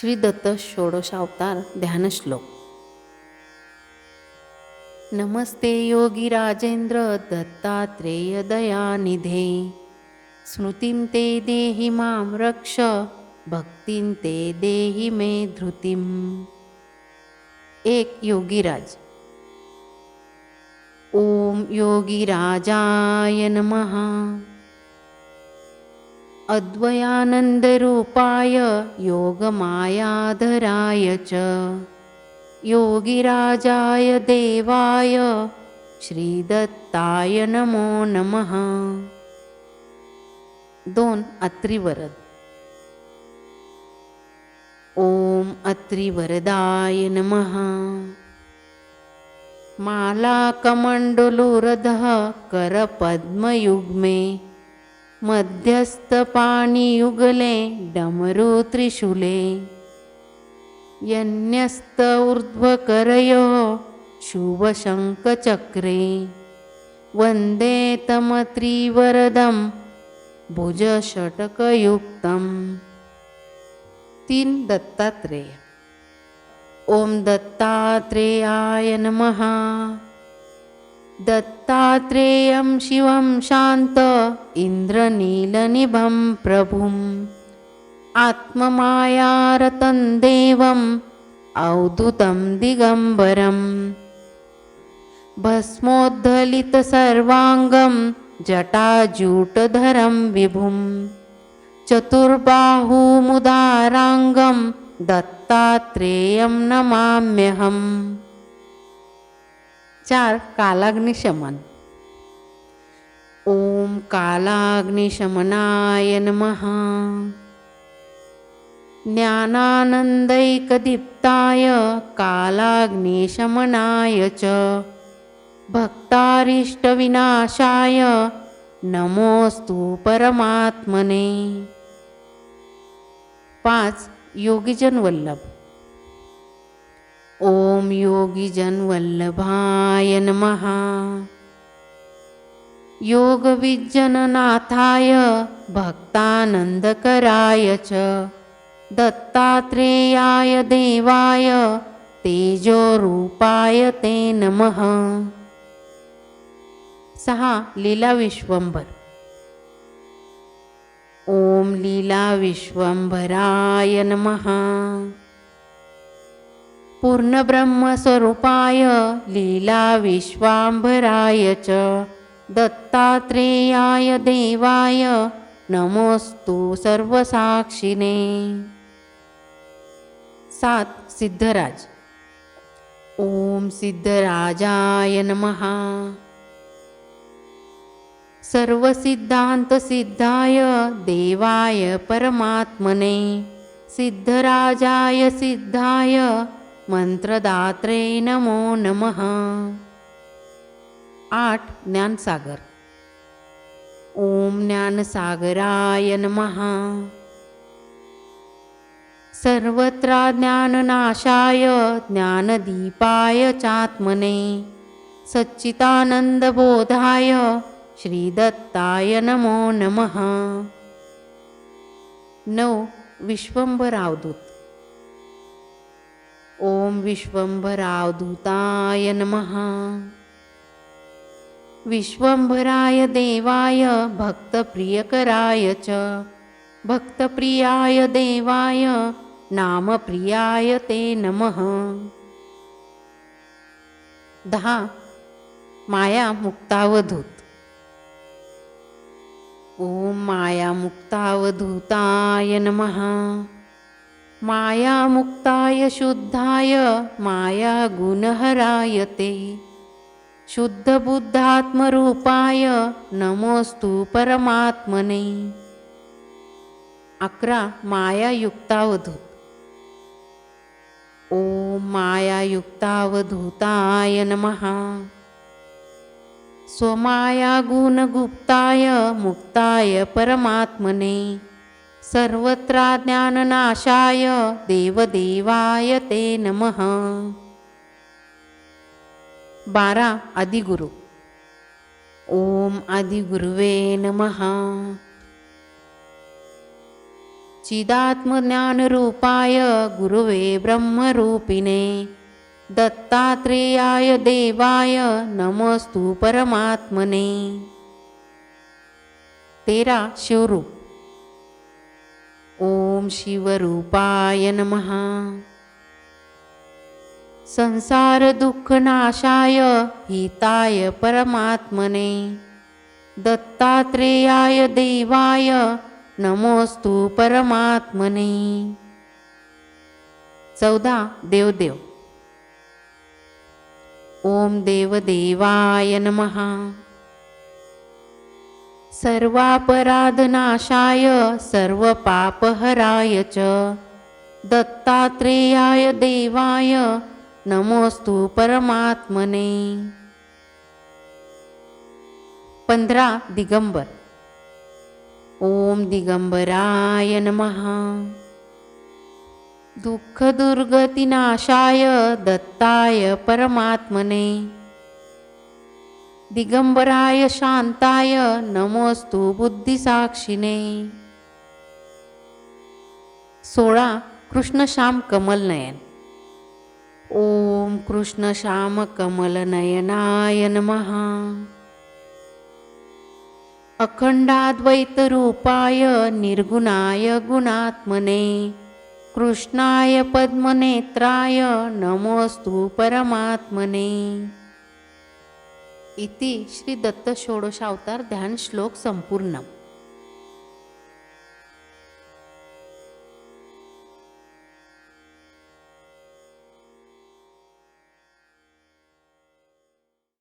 श्री दत्त षोडशावतार ध्यानश्लोक नमस्ते योगी राजेंद्र दत्तात्रेय दयानिधे. स्मृतिं ते देहि मां रक्ष भक्तिं ते देहि मे धृतिम् एक योगीराज. ॐ योगीराजाय नमः. अद्वयानन्दरूपाय योगमायाधराय च। योगिराजाय देवाय श्रीदत्ताय नमो नमः। अत्रिवरद। ॐ अत्रिवरदाय नमः। मालाकमण्डलुरधः करपद्मयुग्मे मध्यस्थपाणियुगले डमरुत्रिशूले यन्यस्त ऊर्ध्वकरयोः शुभशङ्खचक्रे वन्दे तमत्रिवरदं भुजषटकयुक्तम्। तीन दत्तात्रेय ॐ दत्तात्रेयाय नमः दत्तात्रेयं शिवं शान्त इन्द्रनीलनिभं प्रभुम्। आत्ममायारतं देवम् अवधूतं दिगम्बरम्। भस्मोद्धलितसर्वाङ्गं जटाजूटधरं विभुं चतुर्बाहुमुदाराङ्गं दत्तात्रेयं नमाम्यहम् चार कालाग्निशमन. ॐ कालाग्निशमनाय नमः. ज्ञानानन्दैकदीप्ताय कालाग्निशमनाय च. भक्तारिष्टविनाशाय नमोऽस्तु परमात्मने. पाच योगीजन वल्लभ. ॐ योगीजन वल्लभाय नमः। योगविज्जननाथाय भक्तानन्दकराय च दत्तात्रेयाय देवाय तेजोरूपाय ते नमः। सहा लीला विश्वंभर। ॐ लीला विश्वंभराय नमः। पूर्णब्रह्मस्वरूपाय लीला विश्वाम्भराय च. दत्तात्रेयाय देवाय नमोस्तु सर्वसाक्षिणे सात सिद्धराज. ॐ सिद्धराजाय नमः. सर्वसिद्धान्तसिद्धाय देवाय परमात्मने. सिद्धराजाय सिद्धाय मंत्रदात्रे नमो नमः. आठ ज्ञानसागर. ॐ ज्ञानसागराय नमः. सर्वत्र ज्ञाननाशाय ज्ञानदीपाय चात्मने सच्चिदानन्दबोधाय श्रीदत्ताय नमो नमः. नऊ विश्वंभरावदूत ॐ विश्वंभरावधूताय नमः। विश्वंभराय देवाय भक्तप्रियकराय च। भक्तप्रियाय देवाय नामप्रियाय ते नमः। दहा माया मुक्तावधूत। ॐ मायामुक्तावधूताय नमः। मायामुक्ताय शुद्धाय मायागुणहराय ते. शुद्धबुद्धात्मरूपाय नमोस्तु परमात्मने. अकरा मायायुक्तावधूत. ॐ मायायुक्तावधूताय नमः. स्वमायागुणगुप्ताय मुक्ताय परमात्मने. सर्वत्र ज्ञाननाशाय देवदेवाय ते नमः. बारा आदिगुरु ॐ आदिगुरुवे नमः. चिदात्मज्ञानरूपाय गुरुवे ब्रह्मरूपिणे दत्तात्रेयाय देवाय नमस्तु परमात्मने. तेरा शिवरूप. ओम शिवरूपाय नमः. संसारदुःखनाशाय हिताय परमात्मने. दत्तात्रेयाय देवाय नमोस्तु परमात्मने. चौदा देवदेव. ओम देवदेवाय नमः. सर्वापराधनाशाय सर्वपापहराय च. दत्तात्रेयाय देवाय नमोस्तु परमात्मने. पंधरा दिगंबर. ओम दिगंबराय नमः. दुःखदुर्गतिनाशाय दत्ताय परमात्मने. दिगंबराय शांताय नमोस्तु बुद्धिसाक्षिने सोळा कृष्णश्याम कमलनयन. ओम कृष्णश्याम कमलनयनाय नमः. अखंडाद्वैतरूपाय निर्गुणाय गुणात्मने कृष्णाय पद्मनेत्राय नमोस्तु परमात्मने. इति श्री दत्त षोडशावतार ध्यान श्लोक संपूर्ण.